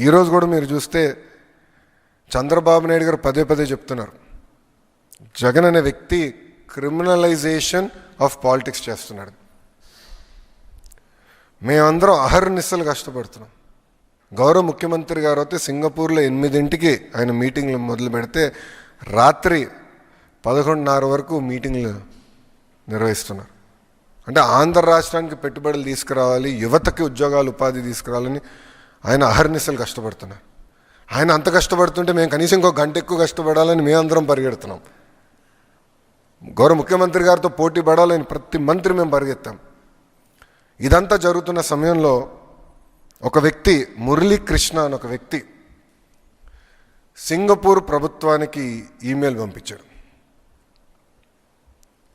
ఈరోజు కూడా మీరు చూస్తే చంద్రబాబు నాయుడు గారు పదే పదే చెప్తున్నారు. జగన్ అనే వ్యక్తి క్రిమినలైజేషన్ ఆఫ్ పాలిటిక్స్ చేస్తున్నాడు. మేమందరం అహర్నిస్సలు కష్టపడుతున్నాం. గౌరవ ముఖ్యమంత్రి గారు అయితే సింగపూర్లో ఎనిమిదింటికి ఆయన మీటింగ్లు మొదలు పెడితే రాత్రి పదకొండున్నర వరకు మీటింగ్లు నిర్వహిస్తున్నారు. అంటే ఆంధ్ర రాష్ట్రానికి పెట్టుబడులు తీసుకురావాలి యువతకి ఉద్యోగాలు ఉపాధి తీసుకురావాలని ఆయన అహర్నిశలు కష్టపడుతున్నారు. ఆయన అంత కష్టపడుతుంటే మేము కనీసం ఇంకో గంట ఎక్కువ కష్టపడాలని మేమందరం పరిగెడుతున్నాం. గౌరవ ముఖ్యమంత్రి గారితో పోటీ పడాలని ప్రతి మంత్రి మేము పరిగెత్తాం. ఇదంతా జరుగుతున్న సమయంలో ఒక వ్యక్తి మురళీకృష్ణ అని ఒక వ్యక్తి సింగపూర్ ప్రభుత్వానికి ఈమెయిల్ పంపించాడు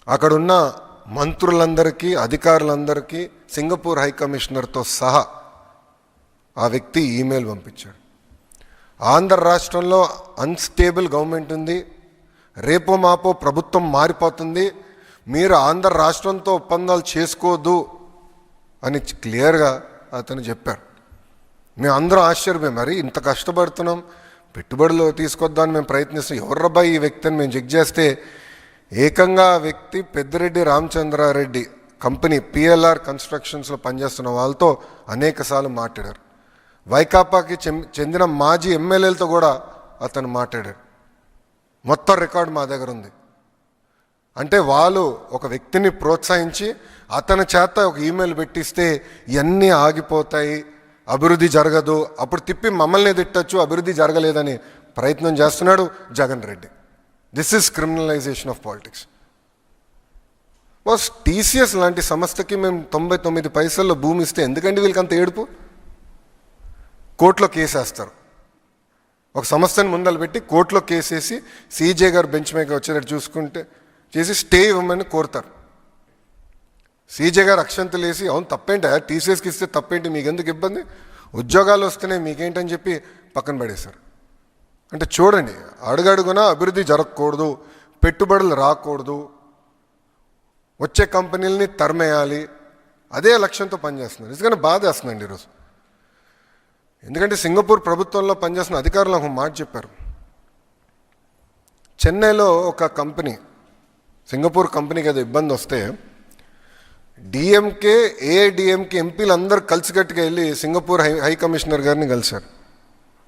అక్కడున్న మంత్రులందరికీ అధికారులందరికీ సింగపూర్ హై కమిషనర్తో సహా ఆ వ్యక్తి ఈమెయిల్ పంపించాడు. ఆంధ్ర రాష్ట్రంలో అన్స్టేబుల్ గవర్నమెంట్ ఉంది. రేపో మాపో ప్రభుత్వం మారిపోతుంది. మీరు ఆంధ్ర రాష్ట్రంతో ఒప్పందాలు చేసుకోవద్దు అని క్లియర్గా అతను చెప్పారు మేము అందరం ఆశ్చర్యపోయాం. మరి ఇంత కష్టపడుతున్నాం. పెట్టుబడులు తీసుకొద్దామని మేము ప్రయత్నిస్తాం ఎవర్రబ్బా ఈ వ్యక్తిని మేము చెక్ చేస్తే ఏకంగా ఆ వ్యక్తి పెద్దిరెడ్డి రామచంద్రారెడ్డి కంపెనీ పిఎల్ఆర్ కన్స్ట్రక్షన్స్లో పనిచేస్తున్న వాళ్ళతో అనేకసార్లు మాట్లాడారు. వైకాపాకి చెందిన మాజీ ఎమ్మెల్యేలతో కూడా అతను మాట్లాడాడు. మొత్తం రికార్డు మా దగ్గర ఉంది. అంటే వాళ్ళు ఒక వ్యక్తిని ప్రోత్సహించి అతని చేత ఒక ఈమెయిల్ పెట్టిస్తే ఇవన్నీ ఆగిపోతాయి అభివృద్ధి జరగదు అప్పుడు తిప్పి మమ్మల్ని తిట్టచ్చు అభివృద్ధి జరగలేదని ప్రయత్నం చేస్తున్నాడు Jagan Reddy. This is criminalization of politics was TCS లాంటి సంస్థకి మేము తొంభై తొమ్మిది పైసల్లో భూమి ఇస్తే ఎందుకండి వీళ్ళకి అంత ఏడుపు? కోర్టులో కేసేస్తారు ఒక సంస్థని ముందలు పెట్టి కోర్టులో కేసేసి సీజే గారు బెంచ్ మీద వచ్చేటట్టు చూసుకుంటే చేసి స్టే ఇవ్వమని కోరుతారు. సీజే గారు అక్షంతలు వేసి అవును తప్పేంట? టీసీఎస్కి ఇస్తే తప్పేంటి? మీకు ఎందుకు ఇబ్బంది? ఉద్యోగాలు వస్తున్నాయి మీకేంటని చెప్పి పక్కన పడేశారు. అంటే చూడండి అడుగడుగునా అభివృద్ధి జరగకూడదు పెట్టుబడులు రాకూడదు. వచ్చే కంపెనీలని తరిమేయాలి. అదే లక్ష్యంతో పనిచేస్తున్నారు. ఎందుకంటే బాధ వేస్తుందండి ఈరోజు. ఎందుకంటే సింగపూర్ ప్రభుత్వంలో పనిచేస్తున్న అధికారులు ఒక మాట చెప్పారు. చెన్నైలో ఒక కంపెనీ సింగపూర్ కంపెనీకి ఏదో ఇబ్బంది వస్తే డిఎంకే ఏఐడిఎంకే ఎంపీలు అందరూ కలిసికట్టుగా వెళ్ళి సింగపూర్ హై హై కమిషనర్ గారిని కలిశారు.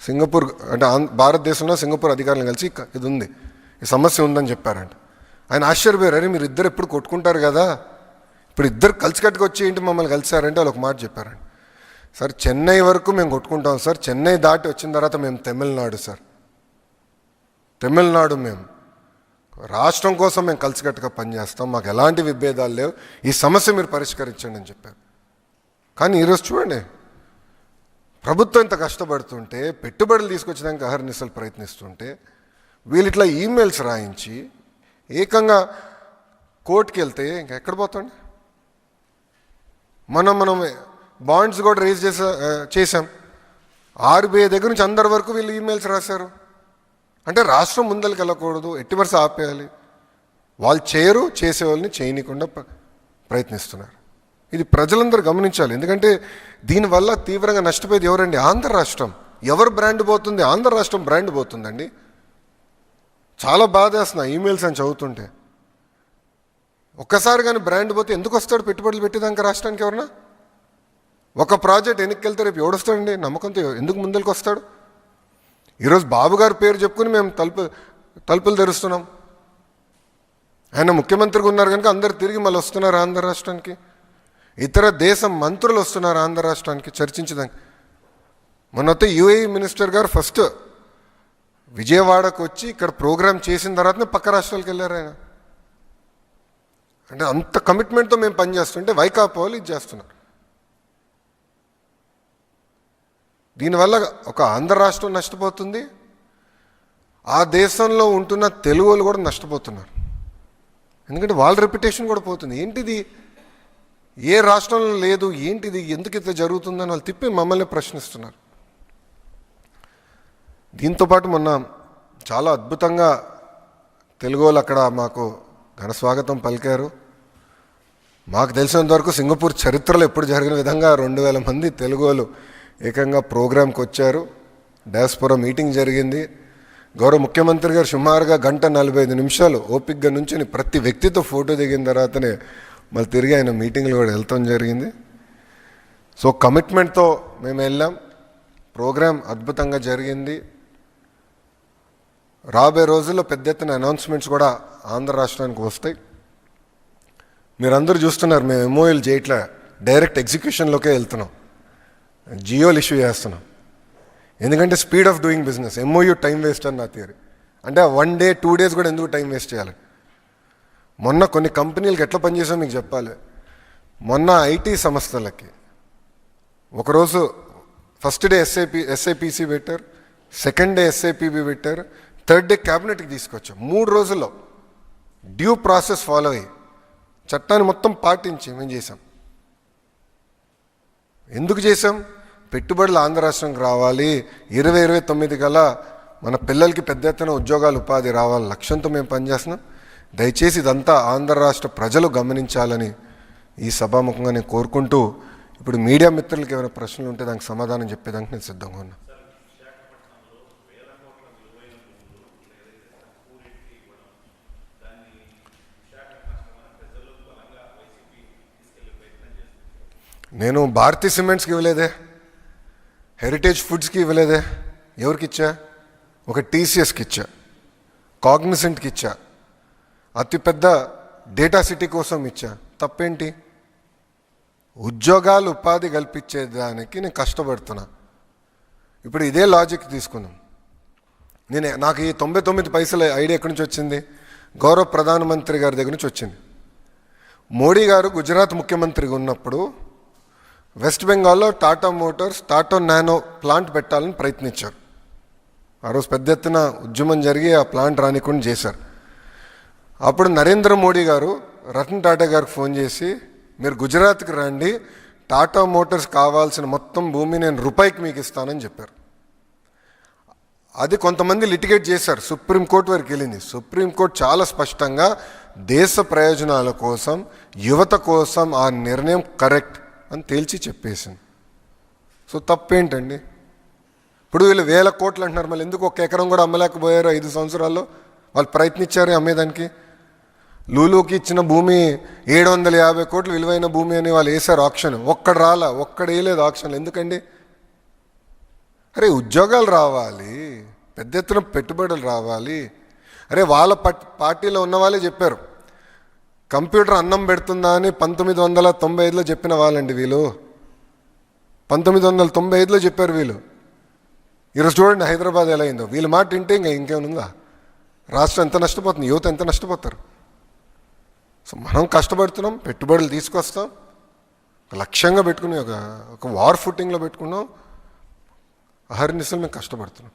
సింగపూర్ అంటే భారతదేశంలో సింగపూర్ అధికారులను కలిసి ఇది ఉంది ఈ సమస్య ఉందని చెప్పారంట. ఆయన ఆశ్చర్యపోయారు. అరే మీరు ఇద్దరు ఎప్పుడు కొట్టుకుంటారు కదా? ఇప్పుడు ఇద్దరు కలిసికట్టుకు వచ్చి ఏంటి మమ్మల్ని కలిసారంటే వాళ్ళు ఒక మాట చెప్పారండి సార్ చెన్నై వరకు మేము కొట్టుకుంటాం సార్. చెన్నై దాటి వచ్చిన తర్వాత మేము తమిళనాడు సార్. తమిళనాడు మేము. రాష్ట్రం కోసం మేము కలిసికట్టుగా పనిచేస్తాం. మాకు ఎలాంటి విభేదాలు లేవు. ఈ సమస్య మీరు పరిష్కరించండి అని చెప్పారు. కానీ ఈరోజు చూడండి. ప్రభుత్వం ఇంత కష్టపడుతుంటే పెట్టుబడులు తీసుకొచ్చడానికి అహర్నిశలు ప్రయత్నిస్తుంటే వీళ్ళిట్లా ఈమెయిల్స్ రాయించి ఏకంగా కోర్టుకి వెళ్తే ఇంకా ఎక్కడ పోతాండి మనం మనం బాండ్స్ కూడా రేజ్ చేసా చేశాం. ఆర్బీఐ దగ్గర నుంచి అందరి వరకు వీళ్ళు ఈమెయిల్స్ రాశారు. అంటే రాష్ట్రం ముందరికి వెళ్ళకూడదు ఎట్టి వరుస ఆపేయాలి. వాళ్ళు చేయరు చేసేవాళ్ళని చేయనీయకుండా ప్ర- ప్రయత్నిస్తున్నారు. ఇది ప్రజలందరూ గమనించాలి. ఎందుకంటే దీనివల్ల తీవ్రంగా నష్టపోయేది ఎవరండి? ఆంధ్ర రాష్ట్రం. ఎవరు బ్రాండ్ పోతుంది? ఆంధ్ర రాష్ట్రం బ్రాండ్ పోతుందండి. చాలా బాధ వేస్తున్నా ఈమెయిల్స్ అని చదువుతుంటే. ఒక్కసారి కానీ బ్రాండ్ పోతే ఎందుకు వస్తాడు? పెట్టుబడులు పెట్టేదానికి రాష్ట్రానికి ఎవరన్నా? ఒక ప్రాజెక్ట్ వెనక్కి రేపు ఎవడొస్తాడండి నమ్మకంతో ఎందుకు ముందరికి వస్తాడు? ఈరోజు బాబు గారి పేరు చెప్పుకుని మేము తలుపు తలుపులు తెరుస్తున్నాం. ఆయన ముఖ్యమంత్రిగా ఉన్నారు కనుక అందరు తిరిగి మళ్ళీ వస్తున్నారు ఆంధ్ర రాష్ట్రానికి. ఇతర దేశం మంత్రులు వస్తున్నారు ఆంధ్ర రాష్ట్రానికి చర్చించడానికి. మొన్నతే యుఏఈ మినిస్టర్ గారు ఫస్ట్ విజయవాడకు వచ్చి ఇక్కడ ప్రోగ్రామ్ చేసిన తర్వాతనే పక్క రాష్ట్రాలకు వెళ్ళారు ఆయన. అంటే అంత కమిట్మెంట్తో మేము పనిచేస్తుంటే వైకాపా వాళ్ళు ఇది చేస్తున్నారు. దీనివల్ల ఒక ఆంధ్ర రాష్ట్రం నష్టపోతుంది. ఆ దేశంలో ఉంటున్న తెలుగు వాళ్ళు కూడా నష్టపోతున్నారు. ఎందుకంటే వాళ్ళ రెప్యుటేషన్ కూడా పోతుంది. ఏంటిది? ఏ రాష్ట్రంలో లేదు ఏంటిది ఎందుకు ఇట్లా జరుగుతుందని వాళ్ళు తిప్పి మమ్మల్ని ప్రశ్నిస్తున్నారు. దీంతోపాటు మొన్న చాలా అద్భుతంగా తెలుగు వాళ్ళు అక్కడ మాకు ఘన స్వాగతం పలికారు. మాకు తెలిసినంత వరకు సింగపూర్ చరిత్రలో ఎప్పుడు జరిగిన విధంగా రెండు వేల మంది తెలుగు వాళ్ళు ఏకంగా ప్రోగ్రాంకి వచ్చారు. డాస్పుర మీటింగ్ జరిగింది. గౌరవ ముఖ్యమంత్రి గారు సుమారుగా గంట నలభై ఐదు నిమిషాలు ఓపిక్గా నుంచి ప్రతి వ్యక్తితో ఫోటో దిగిన తర్వాతనే మళ్ళీ తిరిగి ఆయన మీటింగ్లు కూడా వెళ్తాం జరిగింది. సో కమిట్మెంట్తో మేము వెళ్ళాం. ప్రోగ్రాం అద్భుతంగా జరిగింది. రాబోయే రోజుల్లో పెద్ద ఎత్తున అనౌన్స్మెంట్స్ కూడా ఆంధ్ర రాష్ట్రానికి వస్తాయి. మీరందరూ చూస్తున్నారు మేము ఎంఓఎల్ చేయట్లే డైరెక్ట్ ఎగ్జిక్యూషన్లోకే వెళ్తున్నాం. జియోలు ఇష్యూ చేస్తున్నాం. ఎందుకంటే speed of doing business MOU time waste అని నా థియరీ. అంటే వన్ డే టూ డేస్ కూడా ఎందుకు టైం వేస్ట్ చేయాలి? మొన్న కొన్ని కంపెనీలకు ఎట్లా పనిచేసామో మీకు చెప్పాలి. మొన్న ఐటీ సంస్థలకి ఒకరోజు ఫస్ట్ డే ఎస్ఐపి ఎస్ఐపిసి పెట్టారు సెకండ్ డే ఎస్ఐపిబి పెట్టారు థర్డ్ డే క్యాబినెట్కి తీసుకొచ్చాం. మూడు రోజుల్లో డ్యూ ప్రాసెస్ ఫాలో అయ్యి చట్టాన్ని మొత్తం పాటించి మేము చేసాం ఎందుకు చేసాం పెట్టుబడులు ఆంధ్ర రాష్ట్రంకి రావాలి. ఇరవై ఇరవై తొమ్మిది గల మన పిల్లలకి పెద్ద ఎత్తున ఉద్యోగాలు ఉపాధి రావాలి లక్ష్యంతో మేము పనిచేస్తున్నాం. దయచేసి ఇదంతా ఆంధ్ర రాష్ట్ర ప్రజలు గమనించాలని ఈ సభాముఖంగా నేను కోరుకుంటూ ఇప్పుడు మీడియా మిత్రులకి ఏమైనా ప్రశ్నలు ఉంటే దానికి సమాధానం చెప్పేదానికి నేను సిద్ధంగా ఉన్నా. నేను భారతీ సిమెంట్స్కి ఇవ్వలేదే. హెరిటేజ్ ఫుడ్స్కి ఇవ్వలేదే. ఎవరికి ఇచ్చా ఒక టీసీఎస్కి ఇచ్చా. కాగ్నిసెంట్కి ఇచ్చా. అతిపెద్ద డేటా సిటీ కోసం ఇచ్చా. తప్పేంటి? ఉద్యోగాలు ఉపాధి కల్పించేదానికి నేను కష్టపడుతున్నా. ఇప్పుడు ఇదే లాజిక్ తీసుకున్నాం నేను నాకు ఈ తొంభై తొమ్మిది పైసల ఐడియా ఎక్కడి నుంచి వచ్చింది? గౌరవ ప్రధానమంత్రి గారి దగ్గర నుంచి వచ్చింది. మోడీ గారు గుజరాత్ ముఖ్యమంత్రిగా ఉన్నప్పుడు వెస్ట్ బెంగాల్లో Tata Motors Tata Nano plant పెట్టాలని ప్రయత్నించారు. ఆ రోజు పెద్ద ఎత్తున ఉద్యమం జరిగి ఆ ప్లాంట్ రానికుండా చేశారు. అప్పుడు నరేంద్ర మోడీ గారు రతన్ టాటా గారికి ఫోన్ చేసి మీరు గుజరాత్కి రండి టాటా మోటార్స్ కావాల్సిన మొత్తం భూమి నేను రూపాయికి మీకు ఇస్తానని చెప్పారు. అది కొంతమంది లిటిగేట్ చేశారు. సుప్రీంకోర్టు వరకు వెళ్ళింది. సుప్రీంకోర్టు చాలా స్పష్టంగా దేశ ప్రయోజనాల కోసం యువత కోసం ఆ నిర్ణయం కరెక్ట్. అని తేల్చి చెప్పేసింది. సో తప్పేంటండి? ఇప్పుడు వీళ్ళు వేల కోట్లు అంటున్నారు మళ్ళీ ఎందుకు ఒక ఎకరం కూడా అమ్మలేకపోయారు ఐదు సంవత్సరాల్లో? వాళ్ళు ప్రయత్నించారు అమ్మేదానికి. లూలుకి ఇచ్చిన భూమి ఏడు వందల యాభై కోట్లు విలువైన భూమి అని వాళ్ళు వేశారు ఆప్షన్. ఒక్కడు రాలా? ఒక్కడు వేయలేదు ఆప్షన్. ఎందుకండి? అరే ఉద్యోగాలు రావాలి. పెద్ద ఎత్తున పెట్టుబడులు రావాలి. అరే వాళ్ళ పార్టీలో ఉన్న వాళ్ళే చెప్పారు. కంప్యూటర్ అన్నం పెడుతుందా అని పంతొమ్మిది వందల తొంభై ఐదులో చెప్పిన వాళ్ళండి వీళ్ళు. పంతొమ్మిది వందల తొంభై ఐదులో చెప్పారు వీళ్ళు. ఈరోజు చూడండి హైదరాబాద్ ఎలా అయిందో. వీళ్ళ మాట వింటే ఇంకా ఇంకేముందా? రాష్ట్రం ఎంత నష్టపోతుంది? యువత ఎంత నష్టపోతారు? సో మనం కష్టపడుతున్నాం పెట్టుబడులు తీసుకొస్తాం. ఒక లక్ష్యంగా పెట్టుకుని ఒక ఒక వార్ ఫుట్టింగ్లో పెట్టుకున్నాం. అహర్నిశలు మేము కష్టపడుతున్నాం.